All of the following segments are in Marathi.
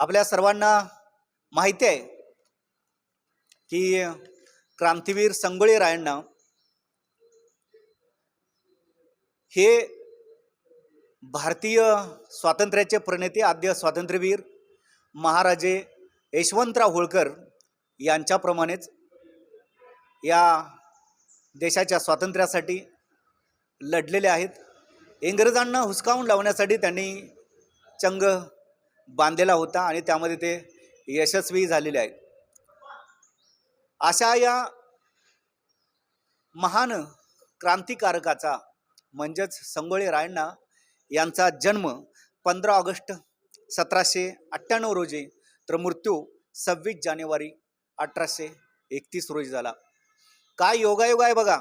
आपल्या सर्वांना माहिती आहे की क्रांतीवीर संगोळी रायण्णा हे भारतीय स्वातंत्र्याचे प्रणेते आद्य स्वातंत्र्यवीर महाराजे यशवंतराव होळकर यांच्याप्रमाणेच या देशाच्या स्वातंत्र्यासाठी लढलेले आहेत. इंग्रजांना हुसकावून लावण्यासाठी त्यांनी चंग बांधलेला होता आणि त्यामध्ये ते यशस्वी झालेले आहेत. अशा या महान क्रांतिकारकाचा म्हणजेच संगोळे रायण्णा यांचा जन्म पंधरा ऑगस्ट सतराशे अठ्ठ्याण्णव रोजी तर मृत्यू सव्वीस जानेवारी अठराशे एकतीस रोजी झाला. काय योगायोग आहे बघा.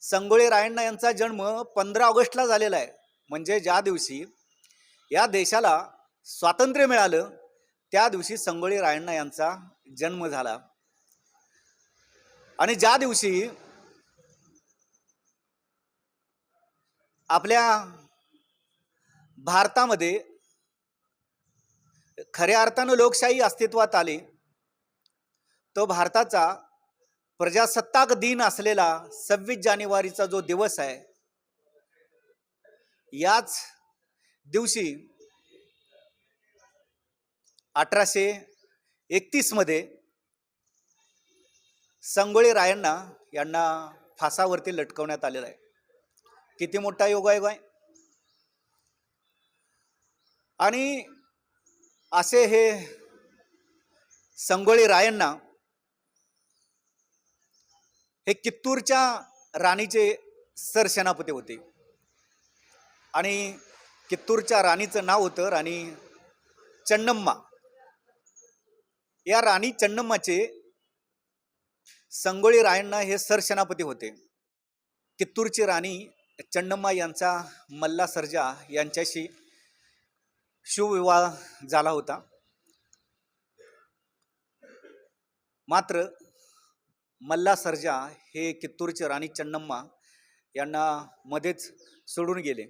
संगोळे रायण्णा यांचा जन्म पंधरा ऑगस्टला झालेला आहे. म्हणजे ज्या दिवशी या देशाला स्वातंत्र्य मिळालं त्या दिवशी संगोळी रायण्णा यांचा जन्म झाला. आणि ज्या दिवशी आपल्या भारतामध्ये खऱ्या अर्थानं लोकशाही अस्तित्वात आली तो भारताचा प्रजासत्ताक दिन असलेला सव्वीस जानेवारीचा जो दिवस आहे याच दिवशी अठराशे एकतीसमध्ये संगोळी रायण्णा यांना फासावरती लटकवण्यात आलेला आहे. किती मोठा योगायोग आहे? आणि असे हे संगोळी रायण्णा हे कित्तूरच्या राणीचे सरसेनापती होते. आणि कित्तूरच्या राणीचं नाव होतं राणी चन्नम्मा. या राणी चन्नम्माचे संगोळी रायण्णा हे सरसेनापती होते. कित्तूरची राणी चन्नम्मा यांचा मल्ला सर्जा यांच्याशी शिवविवाह झाला होता. मात्र मल्ला सर्जा हे कित्तूरचे राणी चन्नम्मा यांना मध्येच सोडून गेले.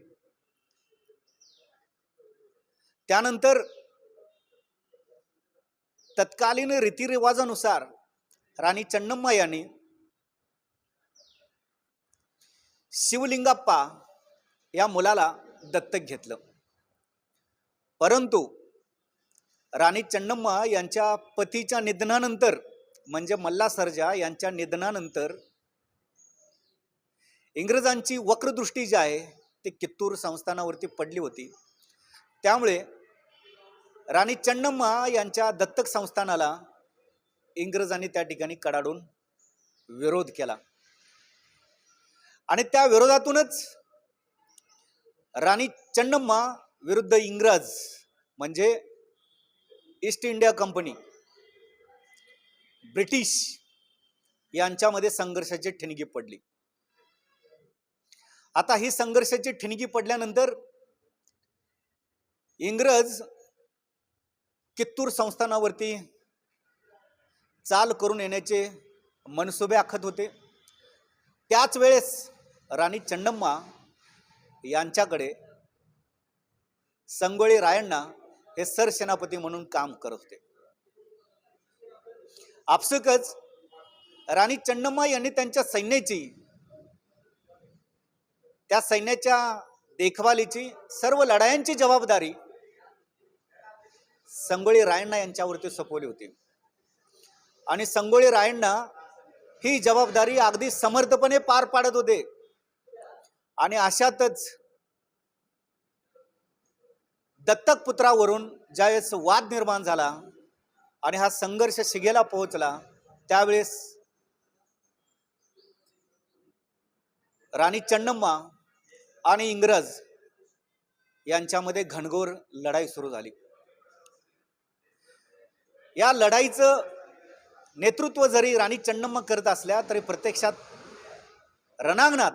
त्यानंतर तत्कालीन रीतिरिवाजानुसार राणी चन्नम्मा यांनी शिवलिंगाप्पा या मुलाला दत्तक घेतलं. परंतु राणी चन्नम्मा यांच्या पतीच्या निधनानंतर म्हणजे मल्ला सर्जा यांच्या निधनानंतर इंग्रजांची वक्रदृष्टी जी आहे ती कित्तूर संस्थानावरती पडली होती. त्यामुळे राणी चन्नम्मा यांच्या दत्तक संस्थानाला इंग्रजांनी त्या ठिकाणी कडाडून विरोध केला. आणि त्या विरोधातूनच राणी चन्नम्मा विरुद्ध इंग्रज म्हणजे ईस्ट इंडिया कंपनी ब्रिटिश यांच्यामध्ये संघर्षाची ठिणगी पडली. आता ही संघर्षाची ठिणगी पडल्यानंतर इंग्रज कित्तूर संस्थानावरती चाल करून येण्याचे मनसुबे आखत होते. त्याच वेळेस राणी चंडम्मा यांच्याकडे संगोळी रायण्णा हे सरसेनापती म्हणून काम करत होते. आपसुकच राणी चंडम्मा यांनी त्यांच्या सैन्याची त्या सैन्याच्या देखभालीची सर्व लढायांची जबाबदारी संगोळी रायण्णा यांच्यावरती सोपवली होती. आणि संगोळी रायण्णा ही जबाबदारी अगदी समर्थपणे पार पाडत होते. आणि अशातच दत्तक पुत्रावरून ज्यावेळेस वाद निर्माण झाला आणि हा संघर्ष शिगेला पोहोचला त्यावेळेस राणी चन्नम्मा आणि इंग्रज यांच्यामध्ये घनघोर लढाई सुरू झाली. या लढाईचं नेतृत्व जरी राणी चन्नम्मा करत असल्या तरी प्रत्यक्षात रणांगणात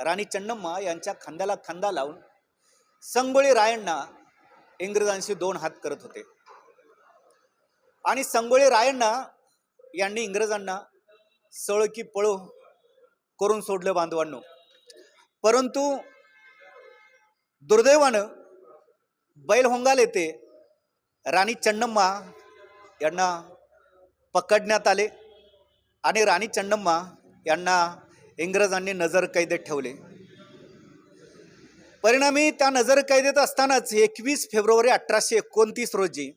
राणी चन्नम्मा यांच्या खांद्याला खांदा लावून संगोळी रायण्णा इंग्रजांशी दोन हात करत होते. आणि संगोळी रायण्णा यांनी इंग्रजांना सळ की पळो करून सोडलं बांधवांनो. परंतु दुर्दैवानं बैलहोंगाल येथे राणी चंडम्मा यांना पकडण्यात आले आणि राणी चंडम्मा यांना इंग्रजांनी नजर कैदेत ठेवले. परिणामी त्या नजर कैदेत असतानाच एकवीस फेब्रुवारी अठराशे एकोणतीस रोजी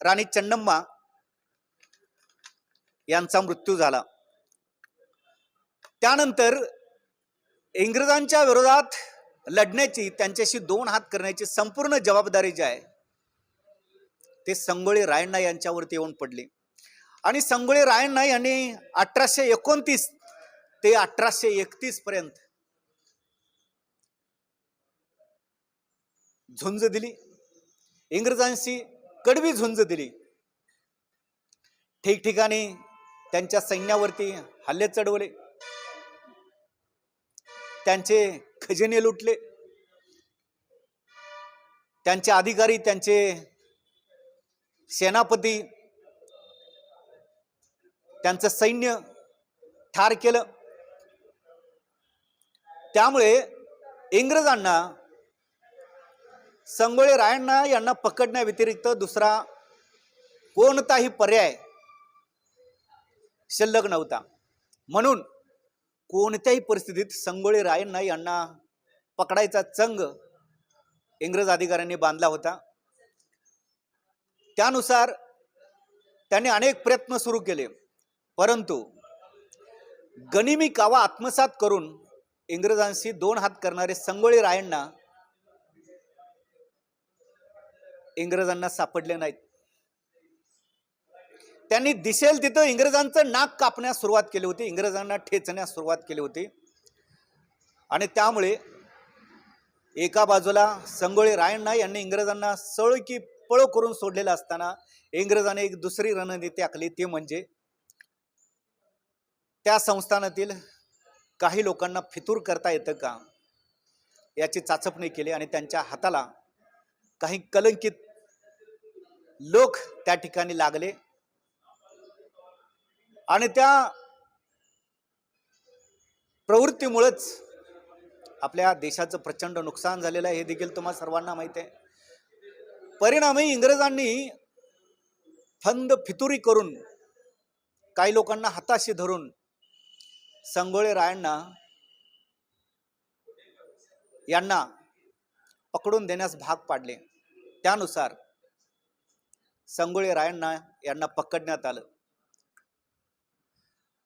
राणी चंडम्मा यांचा मृत्यू झाला. त्यानंतर इंग्रजांच्या विरोधात लढण्याची त्यांच्याशी दोन हात करण्याची संपूर्ण जबाबदारी जी आहे ते संगोळे रायण्णा यांच्यावरती येऊन पडले. आणि संगोळे रायण्णा यांनी अठराशे एकोणतीस ते अठराशे एकतीस पर्यंत झुंज दिली. इंग्रजांशी कडवी झुंज दिली. ठिकठिकाणी त्यांच्या सैन्यावरती हल्ले चढवले. त्यांचे खजिने लुटले. त्यांचे अधिकारी त्यांचे सेनापती त्यांचं सैन्य ठार केलं. त्यामुळे इंग्रजांना संगोळे रायण्णा यांना पकडण्याव्यतिरिक्त दुसरा कोणताही पर्याय शिल्लक नव्हता. म्हणून कोणत्याही परिस्थितीत संगोळी रायण्णा यांना पकडायचा चंग इंग्रज अधिकाऱ्यांनी बांधला होता. त्यानुसार त्यांनी अनेक प्रयत्न सुरू केले. परंतु गनिमी कावा आत्मसात करून इंग्रजांशी दोन हात करणारे संगोळी रायण्णा इंग्रजांना सापडले नाहीत. त्यांनी दिसेल तिथं इंग्रजांचं नाक कापण्यास सुरुवात केली होती इंग्रजांना ठेचण्यास सुरुवात केली होती. आणि त्यामुळे एका बाजूला संगोळी रायण्णा यांनी इंग्रजांना सळकी पळ करून सोडलेलं असताना इंग्रजांनी एक दुसरी रणनीती आखली ती म्हणजे त्या संस्थानातील काही लोकांना फितूर करता येतं का याची चाचपणी केली आणि त्यांच्या हाताला काही कलंकित लोक त्या ठिकाणी लागले. आणि त्या प्रवृत्तीमुळेच आपल्या देशाचं प्रचंड नुकसान झालेलं आहे हे देखील तुम्हा सर्वांना माहीत आहे. परिणामी इंग्रजांनी फंद फितुरी करून काही लोकांना हाताशी धरून संगोळे रायांना यांना पकडून देण्यास भाग पाडले. त्यानुसार संगोळे रायांना यांना पकडण्यात आलं.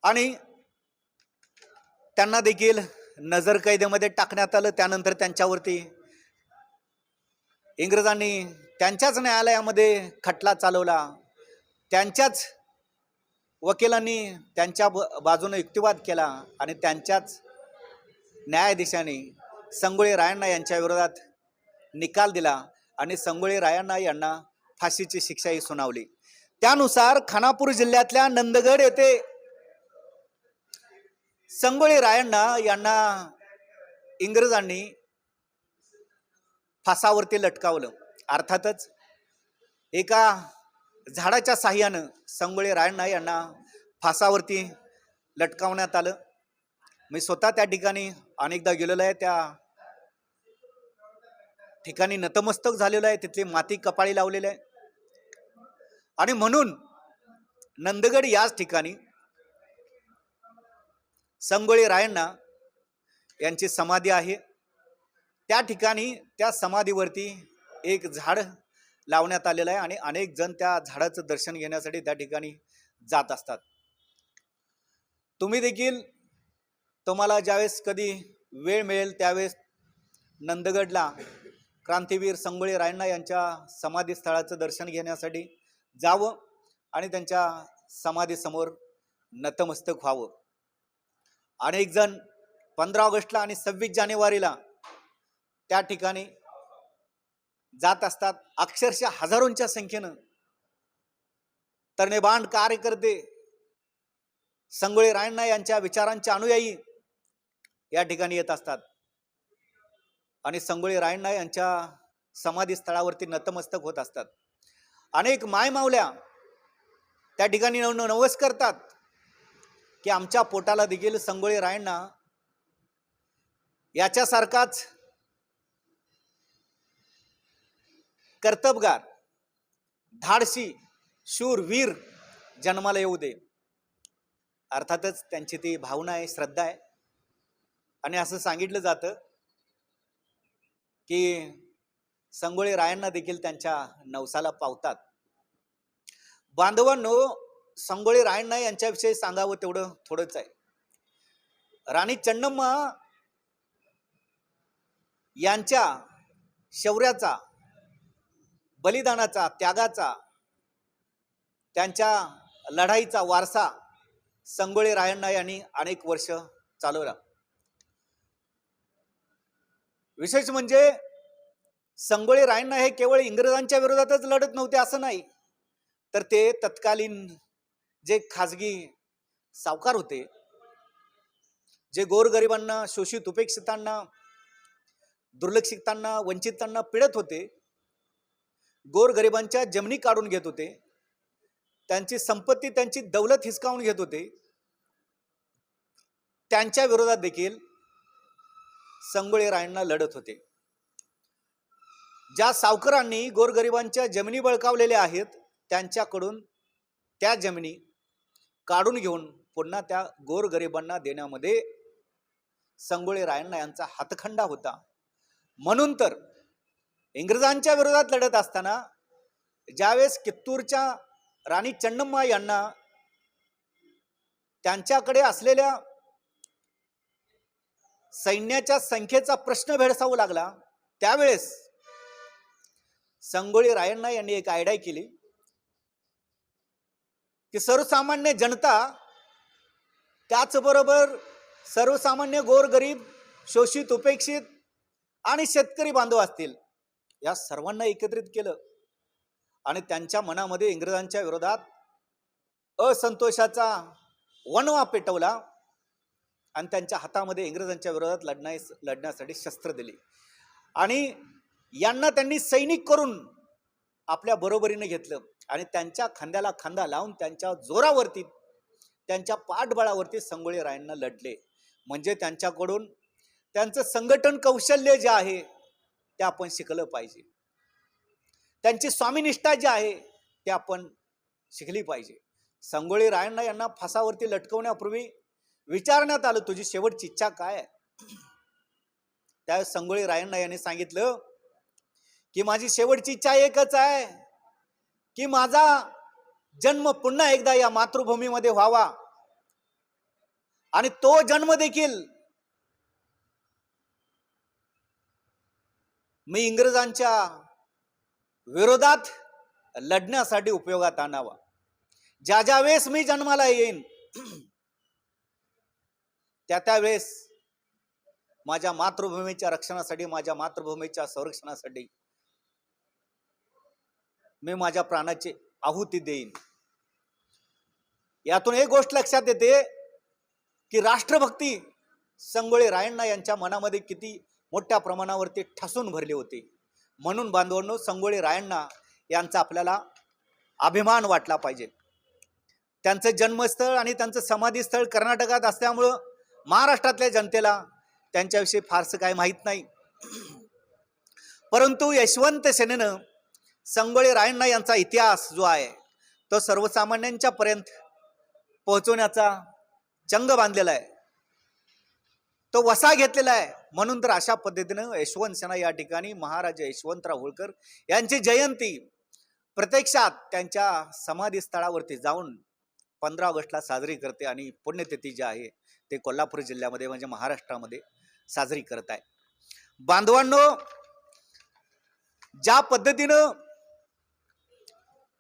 आणि त्यांना देखील नजर कैदेमध्ये टाकण्यात आलं. त्यानंतर त्यांच्यावरती इंग्रजांनी त्यांच्याच न्यायालयामध्ये खटला चालवला. त्यांच्याच वकिलांनी त्यांच्या ब बाजूने युक्तिवाद केला आणि त्यांच्याच न्यायाधीशांनी संगोळी रायांना यांच्या विरोधात निकाल दिला आणि संगोळी रायांना यांना फाशीची शिक्षाही सुनावली. त्यानुसार खानापूर जिल्ह्यातल्या नंदगड येथे संगोळी रायण्णा यांना इंग्रजांनी फासावरती लटकावलं. अर्थातच एका झाडाच्या साह्यानं संगोळी रायण्णा यांना फासावरती लटकावण्यात आलं. मी स्वतः त्या ठिकाणी अनेकदा गेलेलो आहे. त्या ठिकाणी नतमस्तक झालेलं आहे. तिथली माती कपाळी लावलेली आहे. आणि म्हणून नंदगड याच ठिकाणी संगोळी रायण्णा यांची समाधी आहे. त्या ठिकाणी त्या समाधीवरती एक झाड लावण्यात आलेलं आहे आणि अनेक जण त्या झाडाचं दर्शन घेण्यासाठी त्या ठिकाणी जात असतात. तुम्ही देखील तुम्हाला ज्यावेळेस कधी वेळ मिळेल त्यावेळेस नंदगडला क्रांतीवीर संगोळी रायण्णा यांच्या समाधीस्थळाचं दर्शन घेण्यासाठी जावं आणि त्यांच्या समाधीसमोर नतमस्तक व्हावं. अनेक जण पंधरा ऑगस्टला आणि सव्वीस जानेवारीला त्या ठिकाणी जात असतात. अक्षरशः हजारोंच्या संख्येनं तरणेबांड कार्यकर्ते संगोळी रायण्णा यांच्या विचारांचे अनुयायी या ठिकाणी येत असतात. आणि संगोळी रायण्णा यांच्या समाधी स्थळावरती नतमस्तक होत असतात. अनेक मायमावल्या त्या ठिकाणी नवस करतात. की आमच्या पोटाला देखील संगोळी रायण्णा याच्यासारखाच कर्तबगार धाडसी शूर वीर जन्माला येऊ दे. अर्थातच त्यांची ती भावना आहे श्रद्धा आहे. आणि असं सांगितलं जातं की संगोळी रायांना देखील त्यांच्या नवसाला पावतात. बांधवांनो संगोळी रायण्णा यांच्याविषयी सांगावं तेवढं थोडंच आहे. राणी चन्नम्मा यांच्या शौर्याचा बलिदानाचा त्यागाचा त्यांच्या लढाईचा वारसा संगोळी रायण्णा यांनी अनेक वर्ष चालवला. विशेष म्हणजे संगोळी रायण्णा हे केवळ इंग्रजांच्या विरोधातच लढत नव्हते असं नाही तर ते तत्कालीन जे खाजगी सावकार होते जे गोरगरिबांना शोषित उपेक्षितांना दुर्लक्षितांना वंचितांना पिडत होते गोरगरिबांच्या जमिनी काढून घेत होते त्यांची संपत्ती त्यांची दौलत हिसकावून घेत होते. त्यांच्या विरोधात देखील संगोळे रायांना लढत होते. ज्या सावकारांनी गोरगरिबांच्या जमिनी बळकावलेल्या आहेत त्यांच्याकडून त्या जमिनी काढून घेऊन पुन्हा त्या गोरगरिबांना देण्यामध्ये संगोळे रायण्णा यांचा हातखंडा होता. म्हणून तर इंग्रजांच्या विरोधात लढत असताना ज्यावेळेस कित्तूरच्या राणी चन्नम्मा यांना त्यांच्याकडे असलेल्या सैन्याच्या संख्येचा प्रश्न भेडसावू लागला त्यावेळेस संगोळी रायण्णा यांनी एक आयडिया केली. की सर्वसामान्य जनता त्याचबरोबर सर्वसामान्य गोरगरीब शोषित उपेक्षित आणि शेतकरी बांधव असतील या सर्वांना एकत्रित केलं. आणि त्यांच्या मनामध्ये इंग्रजांच्या विरोधात असंतोषाचा वणवा पेटवला आणि त्यांच्या हातामध्ये इंग्रजांच्या विरोधात लढण्या लढण्यासाठी शस्त्र दिली. आणि यांना त्यांनी सैनिक करून आपल्या बरोबरीने घेतलं. आणि त्यांच्या खांद्याला खांदा लावून त्यांच्या जोरावरती त्यांच्या पाठबळावरती संगोळी रायांना लढले. म्हणजे त्यांच्याकडून त्यांचं संघटन कौशल्य जे आहे ते आपण शिकलं पाहिजे. त्यांची स्वामीनिष्ठा जी आहे ते आपण शिकली पाहिजे. संगोळी रायण्णा यांना फासावरती लटकवण्यापूर्वी विचारण्यात आलं तुझी शेवटची इच्छा काय आहे? संगोळी रायण्णा यांनी सांगितलं की माझी शेवटची इच्छा एकच आहे की माझा जन्म पुन्हा एकदा या मातृभूमीमध्ये व्हावा. आणि तो जन्म देखील मी इंग्रजांच्या विरोधात लढण्यासाठी उपयोगात आणावा. ज्या ज्या वेळेस मी जन्माला येईन त्या त्यावेळेस माझ्या मातृभूमीच्या रक्षणासाठी माझ्या मातृभूमीच्या संरक्षणासाठी मी माझ्या प्राणाची आहुती देईन. यातून एक गोष्ट लक्षात येते की राष्ट्रभक्ती संगोळे रायण्णा यांच्या मनामध्ये किती मोठ्या प्रमाणावरती ठसून भरली होती. म्हणून बांधवांनो संगोळे रायण्णा यांचा आपल्याला अभिमान वाटला पाहिजे. त्यांचं जन्मस्थळ आणि त्यांचं समाधीस्थळ कर्नाटकात असल्यामुळं महाराष्ट्रातल्या जनतेला त्यांच्याविषयी फारसं काय माहीत नाही. परंतु यशवंत सेनेनं संगोळे रायण्णा यांचा इतिहास जो आहे तो सर्वसामान्यांच्या पर्यंत पोहोचवण्याचा चंग बांधलेला आहे. तो वसा घेतलेला आहे. म्हणून तर अशा पद्धतीनं यशवंत सेना या ठिकाणी महाराजा यशवंतराव होळकर यांची जयंती प्रत्यक्षात त्यांच्या समाधीस्थळावरती जाऊन पंधरा ऑगस्टला साजरी करते आणि पुण्यतिथी जी आहे ते कोल्हापूर जिल्ह्यामध्ये म्हणजे महाराष्ट्रामध्ये साजरी करत आहे. बांधवांनो ज्या पद्धतीनं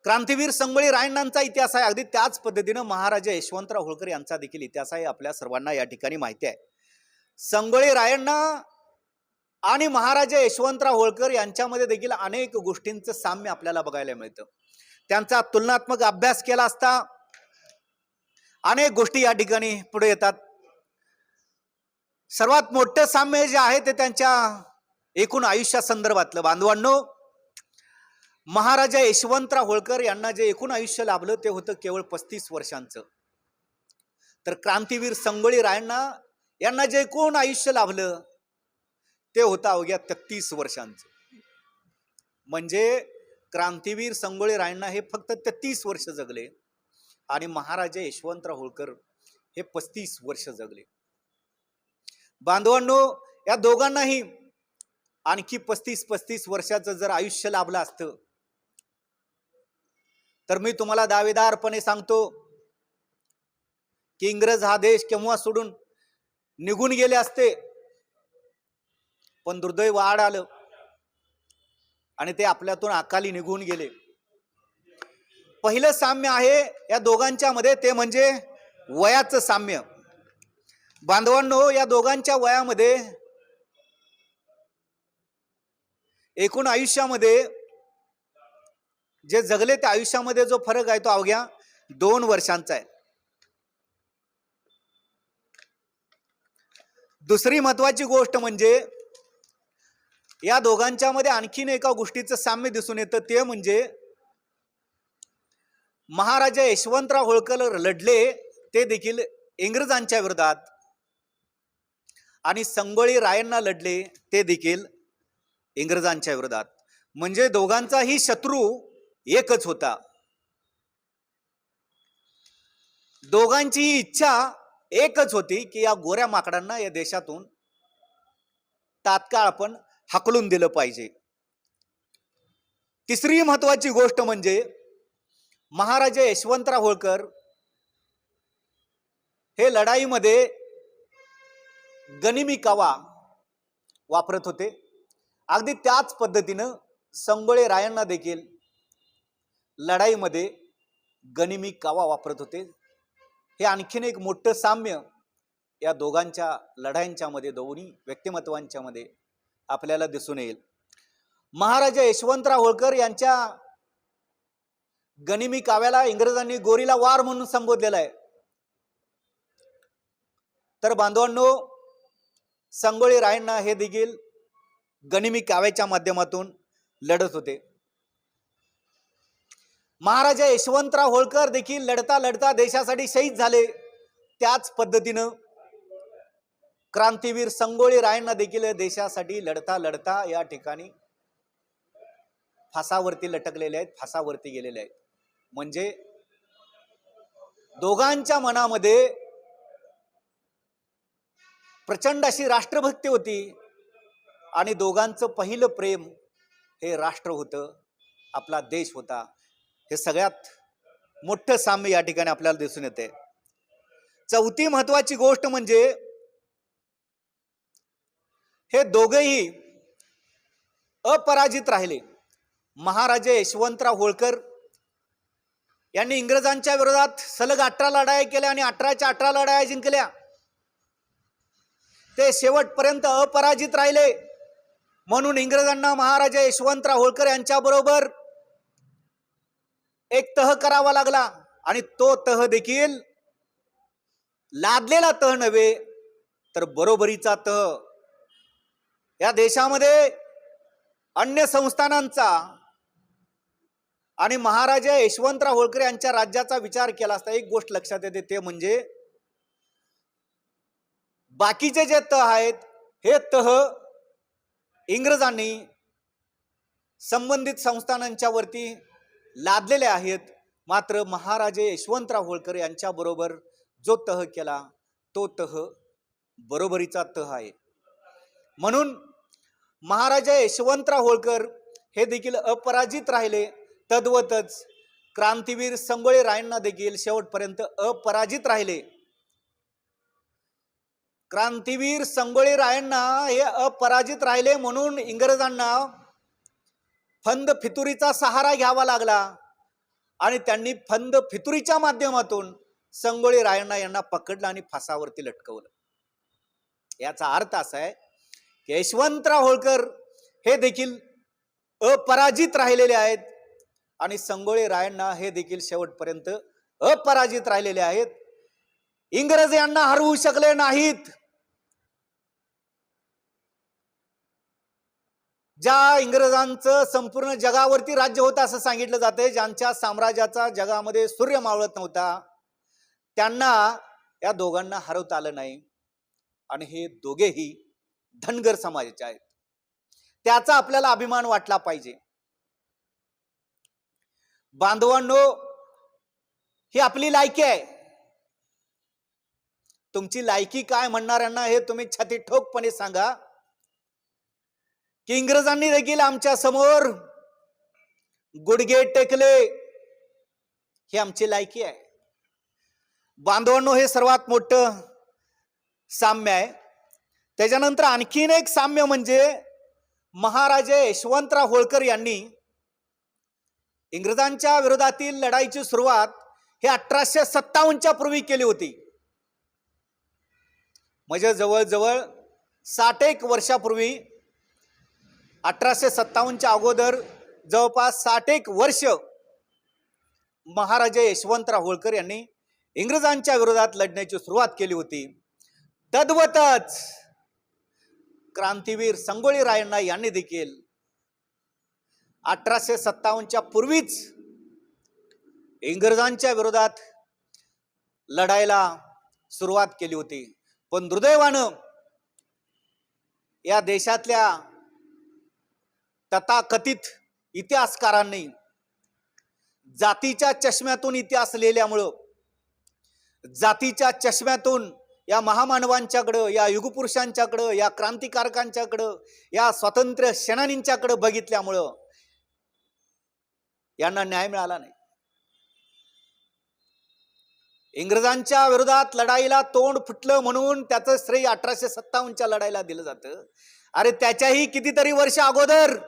क्रांतीवीर संगोळी रायण्णांचा इतिहास आहे. अगदी त्याच पद्धतीनं महाराजा यशवंतराव होळकर यांचा देखील इतिहास आहे. आपल्या सर्वांना या ठिकाणी माहिती आहे. संगोळी रायण्णा आणि महाराजा यशवंतराव होळकर यांच्यामध्ये देखील अनेक गोष्टींचं साम्य आपल्याला बघायला मिळतं. त्यांचा तुलनात्मक अभ्यास केला असता अनेक गोष्टी या ठिकाणी पुढे येतात. सर्वात मोठं साम्य जे आहे ते त्यांच्या एकूण आयुष्यासंदर्भातलं. बांधवांनो महाराजा यशवंतराव होळकर यांना जे एकूण आयुष्य लाभलं ते होतं केवळ पस्तीस वर्षांचं. तर क्रांतीवीर संगोळी रायण्णा यांना जे एकूण आयुष्य लाभलं ते होतं अवघ्या तेहतीस वर्षांचं. म्हणजे क्रांतीवीर संगोळी रायण्णा हे फक्त तेहतीस वर्ष जगले आणि महाराजा यशवंतराव होळकर हे पस्तीस वर्ष जगले. बांधवांनो या दोघांनाही आणखी पस्तीस पस्तीस वर्षाचं जर आयुष्य लाभलं असतं तर मी तुम्हाला दावेदारपणे सांगतो की इंग्रज हा देश केव्हा सोडून निघून गेले असते पण दुर्दैव आड आलं आणि ते आपल्यातून अकाली निघून गेले. पहिलं साम्य आहे या दोघांच्या मध्ये ते म्हणजे वयाचं साम्य. बांधवांनो या दोघांच्या वयामध्ये एकूण आयुष्यामध्ये जे जगले त्या आयुष्यामध्ये जो फरक आहे तो अवघ्या दोन वर्षांचा आहे. दुसरी महत्वाची गोष्ट म्हणजे या दोघांच्या मध्ये आणखीन एका गोष्टीचं साम्य दिसून येतं ते म्हणजे महाराजा यशवंतराव होळकर लढले ते देखील इंग्रजांच्या विरोधात. आणि संगोळी रायांना लढले ते देखील इंग्रजांच्या विरोधात. म्हणजे दोघांचाही शत्रू एकच होता. दोघांची इच्छा एकच होती की या गोऱ्या माकडांना या देशातून तात्काळ आपण हकलून दिलं पाहिजे. तिसरी महत्वाची गोष्ट म्हणजे महाराजा यशवंतराव होळकर हे लढाईमध्ये गनिमी कावा वापरत होते. अगदी त्याच पद्धतीनं संगोळे रायांना देखील लढाईमध्ये गनिमी कावा वापरत होते. हे आणखीन एक मोठं साम्य या दोघांच्या लढाईंच्यामध्ये दोन्ही व्यक्तिमत्वांच्यामध्ये आपल्याला दिसून येईल. महाराजा यशवंतराव होळकर यांच्या गनिमी काव्याला इंग्रजांनी गोरीला वार म्हणून संबोधलेला आहे. तर बांधवांनो संगोळी रायण्णा हे देखील गनिमी काव्याच्या माध्यमातून लढत होते. महाराजा यशवंतराव होळकर देखील लढता लढता देशासाठी शहीद झाले. त्याच पद्धतीनं क्रांतीवीर संगोळी रायण्णा देखील देशासाठी लढता लढता या ठिकाणी फासावरती लटकलेले आहेत फासावरती गेलेले आहेत. म्हणजे दोघांच्या मनामध्ये प्रचंड अशी राष्ट्रभक्ती होती आणि दोघांचं पहिलं प्रेम हे राष्ट्र होतं आपला देश होता. हे सगळ्यात मोठं साम्य या ठिकाणी आपल्याला दिसून येते. चौथी महत्वाची गोष्ट म्हणजे हे दोघेही अपराजित राहिले. महाराजे यशवंतराव होळकर यांनी इंग्रजांच्या विरोधात सलग अठरा लढाया केल्या आणि अठराच्या अठरा लढाया जिंकल्या. ते शेवटपर्यंत अपराजित राहिले. म्हणून इंग्रजांना महाराजा यशवंतराव होळकर यांच्याबरोबर एक तह करावा लागला आणि तो तह देखील लादलेला तह नव्हे तर बरोबरीचा तह या देशामध्ये अन्य संस्थानांचा आणि महाराजा यशवंतराव होळकर यांच्या राज्याचा विचार केला असता एक गोष्ट लक्षात येते ते म्हणजे बाकीचे जे तह आहेत हे तह इंग्रजांनी संबंधित संस्थानांच्या वरती लादलेले आहेत. मात्र महाराजे यशवंतराव होळकर यांच्याबरोबर जो तह केला तो तह बरोबरीचा तह आहे. म्हणून महाराजा यशवंतराव होळकर हे देखील अपराजित राहिले. तद्वतच क्रांतीवीर संगोळे रायांना देखील शेवटपर्यंत अपराजित राहिले. क्रांतीवीर संगोळी रायांना हे अपराजित राहिले म्हणून इंग्रजांना फंद फितुरीचा सहारा घ्यावा लागला. आणि त्यांनी फंद फितुरीच्या माध्यमातून संगोळी रायण्णा यांना पकडलं आणि फासावरती लटकवलं. याचा अर्थ असा आहे की यशवंतराव होळकर हे देखील अपराजित राहिलेले आहेत आणि संगोळी रायण्णा हे देखील शेवटपर्यंत अपराजित राहिलेले आहेत. इंग्रज यांना हरवू शकले नाहीत. ज्या इंग्रजांचं संपूर्ण जगावरती राज्य होतं असं सांगितलं जाते ज्यांच्या साम्राज्याचा जगामध्ये सूर्य मावळत नव्हता त्यांना या दोघांना हरवता आलं नाही. आणि हे दोघेही धनगर समाजाचे आहेत. त्याचा आपल्याला अभिमान वाटला पाहिजे. बांधवांनो ही आपली लायकी आहे. तुमची लायकी काय म्हणणाऱ्यांना हे तुम्ही छाती ठोकपणे सांगा. की इंग्रजांनी देखील आमच्यासमोर गुडघे टेकले. हे आमची लायकी आहे. बांधवांनो हे सर्वात मोठं साम्य आहे. त्याच्यानंतर आणखीन एक साम्य म्हणजे महाराजे यशवंतराव होळकर यांनी इंग्रजांच्या विरोधातील लढाईची सुरुवात हे अठराशे सत्तावन्नच्या पूर्वी केली होती. म्हणजे जवळजवळ साठ एक वर्षापूर्वी अठराशे सत्तावन्नच्या अगोदर जवळपास साठ एक वर्ष महाराजे यशवंतराव होळकर यांनी इंग्रजांच्या विरोधात लढण्याची सुरुवात केली होती. तद्वतच क्रांतीवीर संगोळी रायण्णा यांनी देखील अठराशे सत्तावन्नच्या पूर्वीच इंग्रजांच्या विरोधात लढायला सुरुवात केली होती. पण दुर्दैवानं या देशातल्या तथाकथित इतिहासकारांनी जातीच्या चष्म्यातून इतिहास लिहिल्यामुळं जातीच्या चष्म्यातून या महामानवांच्याकडं या युगपुरुषांच्याकडं या क्रांतिकारकांच्याकडं या स्वातंत्र्य सेनानींच्याकडं बघितल्यामुळं यांना न्याय मिळाला नाही. इंग्रजांच्या विरोधात लढाईला तोंड फुटलं म्हणून त्याचं श्रेय अठराशे सत्तावन्नच्या लढाईला दिलं जातं. अरे त्याच्याही कितीतरी वर्ष अगोदर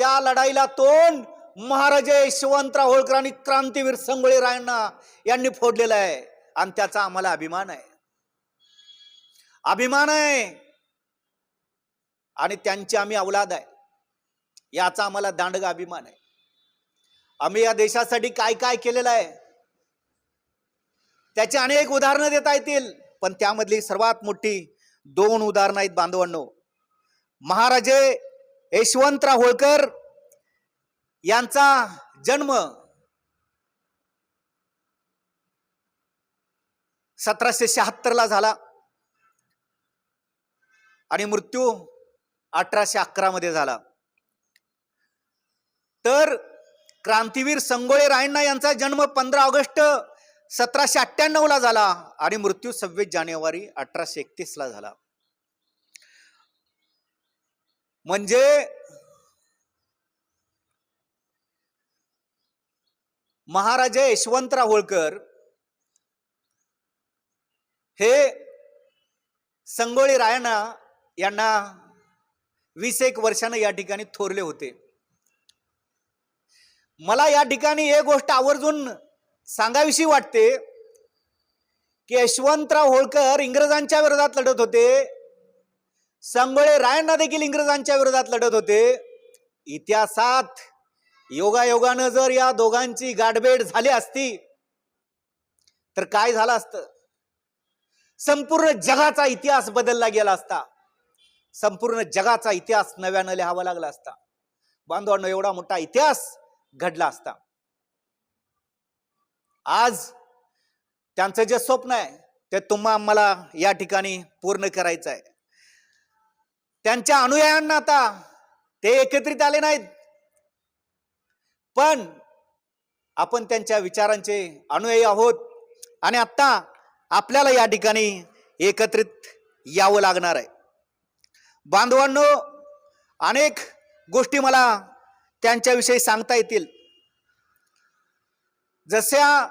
त्या लढाईला तोंड महाराजे यशवंतराव होळकर आणि क्रांतीवीर संगोळी रायण्णा यांनी फोडलेला आहे. आणि त्याचा आम्हाला अभिमान आहे. अभिमान आहे. आणि त्यांची आम्ही अवलाद आहे. याचा आम्हाला दांडगा अभिमान आहे. आम्ही या देशासाठी काय काय केलेलं आहे? त्याची अनेक उदाहरणं देता येतील. पण त्यामधली सर्वात मोठी दोन उदाहरणं आहेत बांधवांनो. महाराजे यशवंतराव होळकर यांचा जन्म सतराशे शहात्तरला झाला. आणि मृत्यू अठराशे अकरा मध्ये झाला. तर क्रांतीवीर संगोळे रायण्णा यांचा जन्म पंधरा ऑगस्ट सतराशे अठ्ठ्याण्णवला झाला आणि मृत्यू सव्वीस जानेवारी अठराशे एकतीसला झाला. म्हणजे महाराजे यशवंतराव होळकर हे संगोळी रायणा यांना वीस एक वर्षानं या ठिकाणी थोरले होते. मला या ठिकाणी एक गोष्ट आवर्जून सांगाविषयी वाटते की यशवंतराव होळकर इंग्रजांच्या विरोधात लढत होते. संगोळे रायण्णा देखील इंग्रजांच्या विरोधात लढत होते. इतिहासात योगायोगानं जर या दोघांची गाठभेट झाली असती तर काय झालं असतं? संपूर्ण जगाचा इतिहास बदलला गेला असता. संपूर्ण जगाचा इतिहास नव्यानं लिहावा लागला असता. बांधवांनो एवढा मोठा इतिहास घडला असता. आज त्यांचं जे स्वप्न आहे ते तुम्हा आम्हाला या ठिकाणी पूर्ण करायचं आहे. त्यांच्या अनुयायांना आता ते एकत्रित आले नाहीत. पण आपण त्यांच्या विचारांचे अनुयायी आहोत आणि आता आपल्याला या ठिकाणी एकत्रित यावं लागणार आहे. बांधवांनो अनेक गोष्टी मला त्यांच्याविषयी सांगता येतील. जशा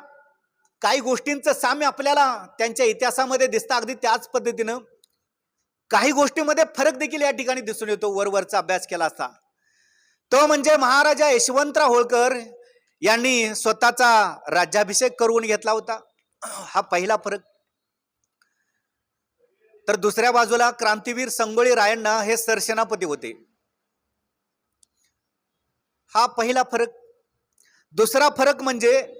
काही गोष्टींचं साम्य आपल्याला त्यांच्या इतिहासामध्ये दिसतं अगदी त्याच पद्धतीनं काही गोष्टीमध्ये फरक देखील या ठिकाणी दिसून येतो वरवरचा अभ्यास केला असता. तो म्हणजे महाराजा यशवंतराव होळकर यांनी स्वतःचा राज्याभिषेक करून घेतला होता. हा पहिला फरक. तर दुसऱ्या बाजूला क्रांतीवीर संगोळी रायण्णा हे सरसेनापती होते. हा पहिला फरक. दुसरा फरक म्हणजे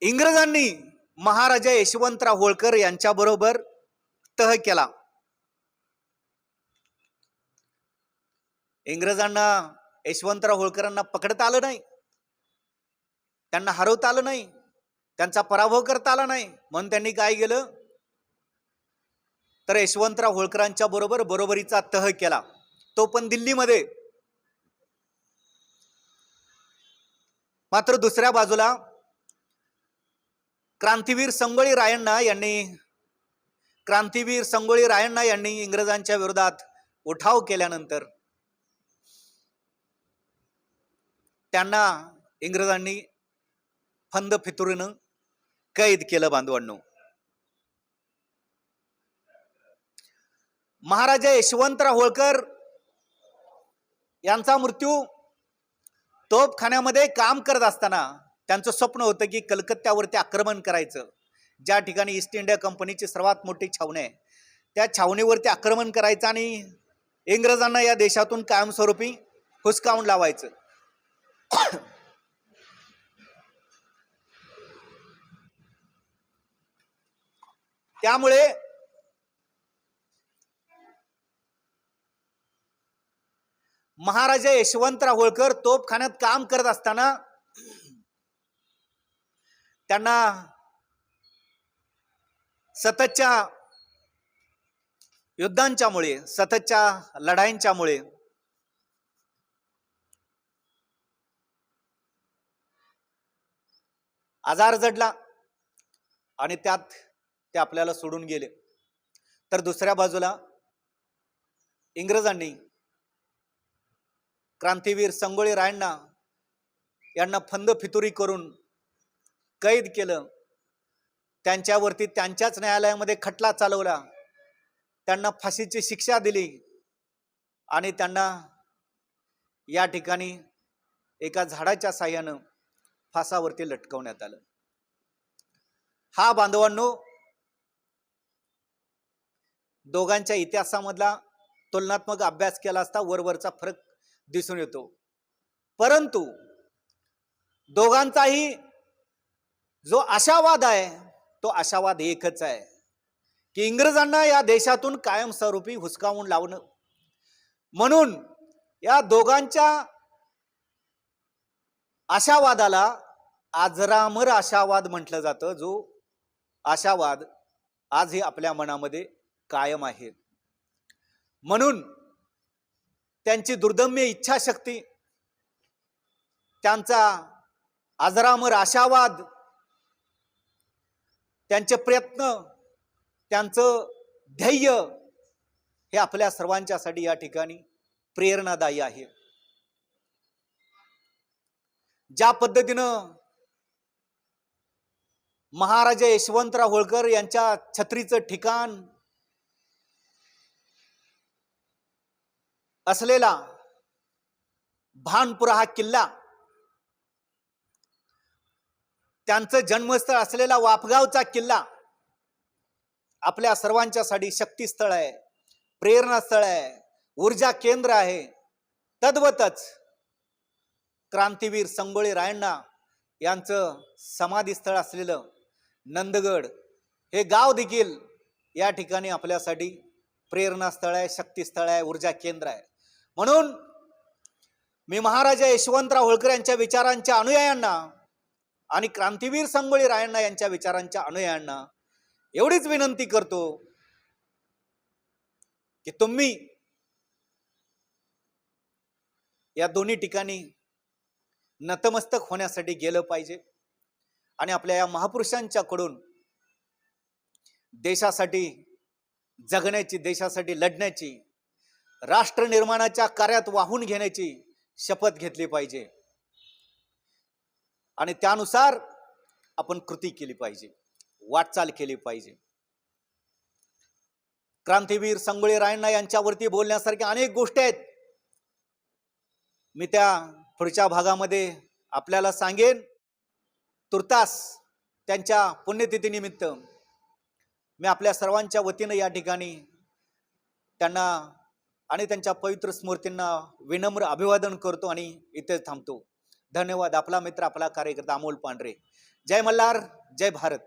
इंग्रजांनी महाराजा यशवंतराव होळकर यांच्याबरोबर तह केला. इंग्रजांना यशवंतराव होळकरांना पकडता आलं नाही. त्यांना हरवता आलं नाही. त्यांचा पराभव करता आला नाही. म्हणून त्यांनी काय केलं? तर यशवंतराव होळकरांच्या बरोबर बरोबरीचा तह केला. तो पण दिल्लीमध्ये. मात्र दुसऱ्या बाजूला क्रांतीवीर संगळी रायण्णा यांनी क्रांतीवीर संगोळी रायण्णा यांनी इंग्रजांच्या विरोधात उठाव केल्यानंतर त्यांना इंग्रजांनी फंद फितुरीनं कैद केलं बांधवांनो. महाराजा यशवंतराव होळकर यांचा मृत्यू तोपखान्यामध्ये काम करत असताना त्यांचं स्वप्न होतं की कलकत्त्यावरती आक्रमण करायचं. ज्या ठिकाणी ईस्ट इंडिया कंपनीची सर्वात मोठी छावणी आहे त्या छावणीवरती आक्रमण करायचं आणि इंग्रजांना या देशातून कायमस्वरूपी हुसकावून लावायचं. त्यामुळे महाराजा यशवंतराव होळकर तोपखान्यात काम करत असताना त्यांना सततच्या युद्धांच्यामुळे सततच्या लढाईंच्यामुळे आजार जडला आणि त्यात ते आपल्याला सोडून गेले. तर दुसऱ्या बाजूला इंग्रजांनी क्रांतीवीर संगोळी रायण्णा यांना फंद फितुरी करून कैद केलं. त्यांच्यावरती त्यांच्याच न्यायालयामध्ये खटला चालवला. त्यांना फाशीची शिक्षा दिली आणि त्यांना या ठिकाणी एका झाडाच्या साह्यानं फासावरती लटकवण्यात आलं. हा बांधवांनो दोघांच्या इतिहासामधला तुलनात्मक अभ्यास केला असता वरवरचा फरक दिसून येतो. परंतु दोघांचाही जो आशावाद आहे तो आशावाद एकच आहे की इंग्रजांना या देशातून कायमस्वरूपी हुसकावून लावणं. म्हणून या दोघांच्या आशावादाला आजरामर आशावाद म्हटलं जातं जो आशावाद आजही आपल्या मनामध्ये कायम आहे. म्हणून त्यांची दुर्दम्य इच्छाशक्ती त्यांचा आजरामर आशावाद त्यांचे प्रयत्न त्यांचं ध्येय हे आपल्या सर्वांच्यासाठी या ठिकाणी प्रेरणादायी आहे. ज्या पद्धतीनं महाराजा यशवंतराव होळकर यांच्या छत्रीचं ठिकाण असलेला भानपुरा हा किल्ला त्यांचं जन्मस्थळ असलेला वापगावचा किल्ला आपल्या सर्वांच्यासाठी शक्तीस्थळ आहे प्रेरणास्थळ आहे ऊर्जा केंद्र आहे. तद्वतच क्रांतीवीर संगोळी रायण्णा यांचं समाधीस्थळ असलेलं नंदगड हे गाव देखील या ठिकाणी आपल्यासाठी प्रेरणास्थळ आहे शक्तीस्थळ आहे ऊर्जा केंद्र आहे. म्हणून मी महाराजा यशवंतराव होळकर यांच्या विचारांच्या अनुयायांना आणि क्रांतीवीर संगोळी रायण्णा यांच्या विचारांच्या अनुयायांना एवढीच विनंती करतो की तुम्ही या दोन्ही ठिकाणी नतमस्तक होण्यासाठी गेलं पाहिजे आणि आपल्या या महापुरुषांच्याकडून देशासाठी जगण्याची देशासाठी लढण्याची राष्ट्र निर्माणाच्या कार्यात वाहून घेण्याची शपथ घेतली पाहिजे. आणि त्यानुसार आपण कृती केली पाहिजे वाटचाल केली पाहिजे. क्रांतीवीर संगोळी रायण्णा यांच्यावरती बोलण्यासारख्या अनेक गोष्टी आहेत. मी त्या पुढच्या भागामध्ये आपल्याला सांगेन. तुर्तास त्यांच्या पुण्यतिथीनिमित्त मी आपल्या सर्वांच्या वतीनं या ठिकाणी त्यांना आणि त्यांच्या पवित्र स्मृतींना विनम्र अभिवादन करतो आणि इथे थांबतो. धन्यवाद. आपला मित्र आपला कार्यकर्ता अमोल पांढरे. जय मल्हार जय भारत.